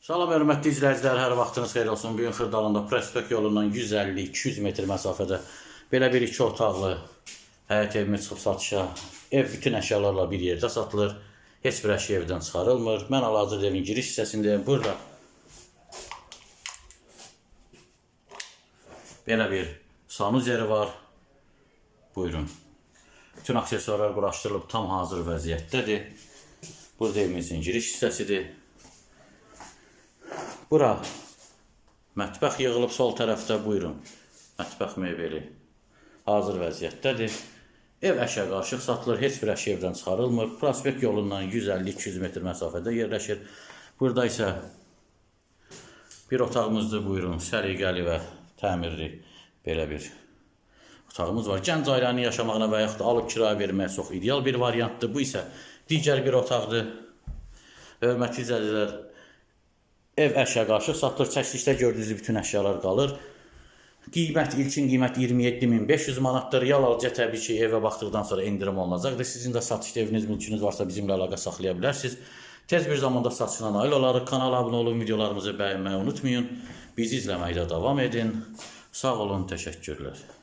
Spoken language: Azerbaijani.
Salam hörmətli izləyicilər, hər vaxtınız xeyir olsun. Bu gün Prospekt yolundan 150-200 metr məsafədə belə bir iki otaqlı həyət evimiz çıxıb satışa. Ev bütün əşyalarla bir yerdə satılır. Heç bir əşya evdən çıxarılmır. Mən hal-hazırda evin giriş hissəsindəyim. Burada belə bir sanuzeri var. Buyurun. Bütün aksesuarlar quraşdırılıb tam hazır vəziyyətdədir. Burada evimizin giriş hissəsidir. Bura mətbəx yığılıb sol tərəfdə buyurun. Mətbəx mebeli hazır vəziyyətdədir. Ev əşya qarışıq satılır, heç bir əşya evdən çıxarılmır. Prospekt yolundan 150-200 metr məsafədə yerləşir. Burada isə bir otağımızdır buyurun. Səliqəli və təmirli belə bir otağımız var. Gənc ailənin yaşamağına və yaxud da alıb kirayə verməyə çox ideal bir variantdır. Bu isə digər bir otaqdır. Hörmətli izləyicilər, Ev əşya qarışıq satılır. Çəkilişdə gördüyünüz bütün əşyalar qalır. Qiymət ilkin qiymət 27500 manatdır. Real alıcıya təbii ki, evə baxdıqdan sonra endirim olunacaqdır. Sizin də satışda eviniz, mülkünüz varsa bizimlə əlaqə saxlaya bilərsiniz. Tez bir zamanda satışına nail olarıq. Kanala abunə olun, videolarımızı bəyənməyi unutmayın. Bizi izləməkdə davam edin. Sağ olun, təşəkkürlər.